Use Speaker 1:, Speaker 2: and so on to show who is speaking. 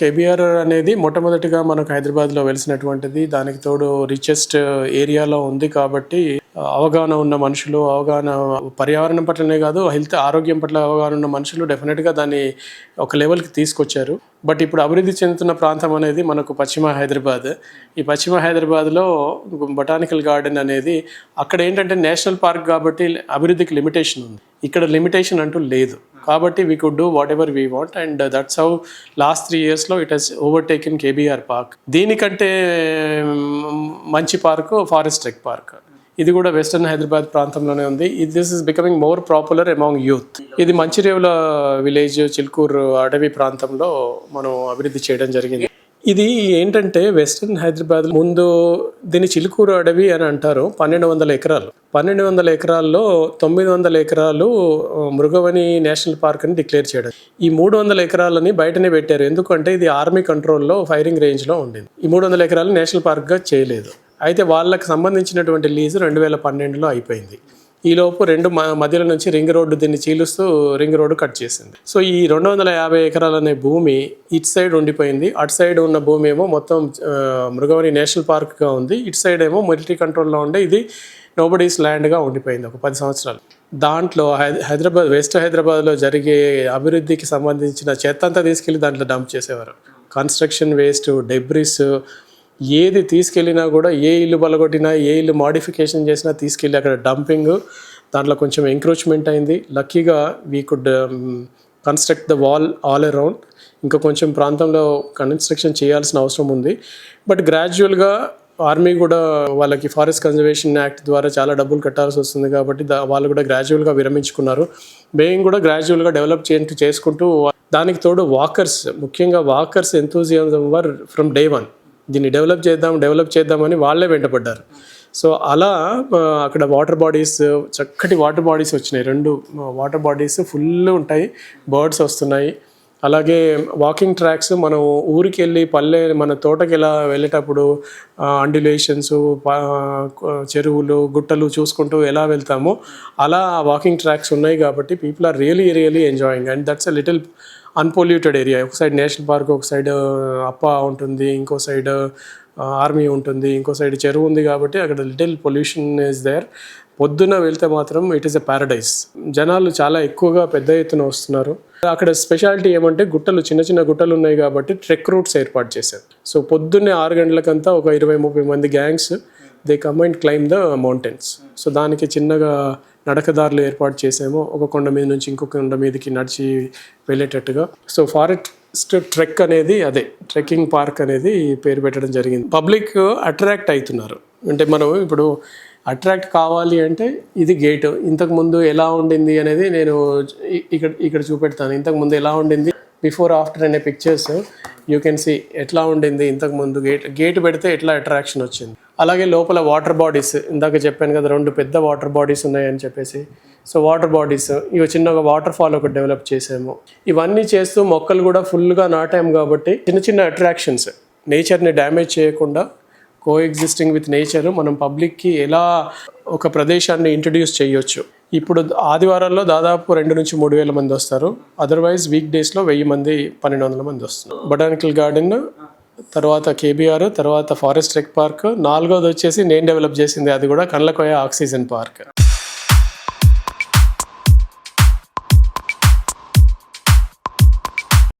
Speaker 1: KBR అనేది మొట్టమొదటిగా మనకు హైదరాబాద్లో వెలిసినటువంటిది. దానికి తోడు రిచెస్ట్ ఏరియాలో ఉంది కాబట్టి అవగాహన ఉన్న మనుషులు అవగాహన పర్యావరణం పట్లనే కాదు హెల్త్ ఆరోగ్యం పట్ల అవగాహన ఉన్న మనుషులు డెఫినెట్గా దాన్ని ఒక లెవెల్కి తీసుకొచ్చారు. బట్ ఇప్పుడు అభివృద్ధి చెందుతున్న ప్రాంతం అనేది మనకు పశ్చిమ హైదరాబాద్. ఈ పశ్చిమ హైదరాబాద్లో బొటానికల్ గార్డెన్ అనేది అక్కడ ఏంటంటే నేషనల్ పార్క్ కాబట్టి అభివృద్ధికి లిమిటేషన్ ఉంది. ఇక్కడ లిమిటేషన్ అంటూ లేదు. కాబట్టి we could do whatever we want and that's how last three ఇయర్స్లో it has overtaking KBR park దీనికంటే మంచి పార్కు ఫారెస్ట్ ట్రెక్ పార్క్ ఇది కూడా వెస్టర్న్ హైదరాబాద్ ప్రాంతంలోనే ఉంది. This is becoming more popular among youth ఇది మంచిరేవుల విలేజ్ చిల్కూరు అటవీ ప్రాంతంలో మనం అభివృద్ధి చేయడం జరిగింది. ఇది ఏంటంటే వెస్ట్రన్ హైదరాబాద్ ముందు దీని చిలుకూరు అడవి అని అంటారు పన్నెండు వందల ఎకరాలు. పన్నెండు వందల ఎకరాల్లో తొమ్మిది వందల ఎకరాలు మృగవని నేషనల్ పార్క్ అని డిక్లేర్ చేయడం. ఈ మూడు వందల ఎకరాలని బయటనే పెట్టారు. ఎందుకంటే ఇది ఆర్మీ కంట్రోల్లో ఫైరింగ్ రేంజ్లో ఉండింది. ఈ మూడు వందల ఎకరాలు నేషనల్ పార్క్గా చేయలేదు. అయితే వాళ్ళకి సంబంధించినటువంటి లీజు రెండు వేల పన్నెండులో అయిపోయింది. ఈలోపు రెండు మ- మధ్యలో నుంచి రింగ్ రోడ్డు దీన్ని చీలుస్తూ రింగ్ రోడ్డు కట్ చేసింది. సో ఈ రెండు వందల యాభై ఎకరాలు అనే భూమి ఇటు సైడ్ ఉండిపోయింది. అటు సైడ్ ఉన్న భూమి ఏమో మొత్తం మృగవని నేషనల్ పార్క్గా ఉంది. ఇటు సైడ్ ఏమో మిలిటరీ కంట్రోల్లో ఉండే ఇది నోబడీస్ ల్యాండ్గా ఉండిపోయింది ఒక పది సంవత్సరాలు. దాంట్లో హై- హైదరాబాద్ వెస్ట్ హైదరాబాద్లో జరిగే అభివృద్ధికి సంబంధించిన చెత్త అంతా తీసుకెళ్ళి దాంట్లో డంప్ చేసేవారు. కన్స్ట్రక్షన్ వేస్ట్ డెబ్రిస్ ఏది తీసుకెళ్ళినా కూడా ఏ ఇల్లు బలగొట్టినా ఏ ఇల్లు మాడిఫికేషన్ చేసినా తీసుకెళ్ళి అక్కడ డంపింగ్ దాంట్లో కొంచెం ఎంక్రోచ్మెంట్ అయింది. లక్కీగా we could construct the wall all around ఇంకా కొంచెం ప్రాంతంలో కన్స్ట్రక్షన్ చేయాల్సిన అవసరం ఉంది. బట్ గ్రాడ్యువల్గా ఆర్మీ కూడా వాళ్ళకి ఫారెస్ట్ కన్జర్వేషన్ యాక్ట్ ద్వారా చాలా డబ్బులు కట్టాల్సి వస్తుంది కాబట్టి దా- వాళ్ళు కూడా గ్రాడ్యువల్గా విరమించుకున్నారు. మేము కూడా గ్రాడ్యువల్గా డెవలప్ చేయంటూ చేసుకుంటూ దానికి తోడు వాకర్స్ ముఖ్యంగా walkers enthusiasm were from day one దీన్ని డెవలప్ చేద్దాం డెవలప్ చేద్దామని వాళ్ళే వెంటపడ్డారు. సో అలా అక్కడ వాటర్ బాడీస్ చక్కటి వాటర్ బాడీస్ వచ్చినాయి. రెండు వాటర్ బాడీస్ ఫుల్ ఉంటాయి. బర్డ్స్ వస్తున్నాయి. అలాగే వాకింగ్ ట్రాక్స్ మనం ఊరికి వెళ్ళి పల్లె మన తోటకి ఎలా వెళ్ళేటప్పుడు అండ్యులేషన్స్ చెరువులు గుట్టలు చూసుకుంటూ ఎలా వెళ్తామో అలా వాకింగ్ ట్రాక్స్ ఉన్నాయి కాబట్టి people are really really enjoying and that's a little unpolluted area ఒక సైడ్ నేషనల్ పార్క్ ఒక సైడ్ అప్ప ఉంటుంది ఇంకో సైడ్ ఆర్మీ ఉంటుంది ఇంకో సైడ్ చెరువు ఉంది కాబట్టి అక్కడ లిటిల్ పొల్యూషన్ ఇస్ దేర్ పొద్దున వెళ్తే మాత్రం ఇట్ ఈస్ ఎ ప్యారడైజ్ జనాలు చాలా ఎక్కువగా పెద్ద ఎత్తున వస్తున్నారు. అక్కడ స్పెషాలిటీ ఏమంటే గుట్టలు చిన్న చిన్న గుట్టలు ఉన్నాయి కాబట్టి ట్రెక్ రూట్స్ ఏర్పాటు చేశారు. సో పొద్దున్నే ఆరు గంటలకంతా ఒక ఇరవై ముప్పై మంది gangs they come and climb the mountains so దానికి చిన్నగా నడకదారులు ఏర్పాటు చేసాము ఒక కొండ మీద నుంచి ఇంకొక కొండ మీదకి నడిచి వెళ్ళేటట్టుగా. సో ఫారెస్ట్ ట్రెక్ అనేది అదే ట్రెక్కింగ్ పార్క్ అనేది పేరు పెట్టడం జరిగింది. పబ్లిక్ అట్రాక్ట్ అవుతున్నారు. అంటే మనం ఇప్పుడు అట్రాక్ట్ కావాలి అంటే ఇది గేట్. ఇంతకు ముందు ఎలా ఉండింది అనేది నేను ఇక్కడ ఇక్కడ చూపెడతాను. ఇంతకు ముందు ఎలా ఉండింది? బిఫోర్ ఆఫ్టర్ అనే పిక్చర్స్ యూ కెన్ సీ ఎట్లా ఉండింది ఇంతకు ముందు. గేట్ గేట్ పెడితే ఎట్లా అట్రాక్షన్ వచ్చింది. అలాగే లోపల వాటర్ బాడీస్ ఇందాక చెప్పాను కదా రెండు పెద్ద వాటర్ బాడీస్ ఉన్నాయని చెప్పేసి. సో వాటర్ బాడీస్ ఇవి చిన్నగా వాటర్ ఫాల్ ఒకటి డెవలప్ చేసాము ఇవన్నీ చేస్తూ మొక్కలు కూడా ఫుల్గా నాటాము కాబట్టి చిన్న చిన్న అట్రాక్షన్స్ నేచర్ని డ్యామేజ్ చేయకుండా కో ఎగ్జిస్టింగ్ విత్ నేచర్ మనం పబ్లిక్కి ఎలా ఒక ప్రదేశాన్ని ఇంట్రడ్యూస్ చేయొచ్చు. ఇప్పుడు ఆదివారాల్లో దాదాపు రెండు నుంచి మూడు వేల మంది వస్తారు. అదర్వైజ్ వీక్ డేస్లో వెయ్యి మంది పన్నెండు వందల మంది వస్తారు. బొటానికల్ గార్డెన్ తర్వాత కేబీఆర్ తర్వాత ఫారెస్ట్ ట్రెక్ పార్క్ నాలుగోది వచ్చేసి నేను డెవలప్ చేసింది అది కూడా కళ్ళకోయ ఆక్సిజన్ పార్క్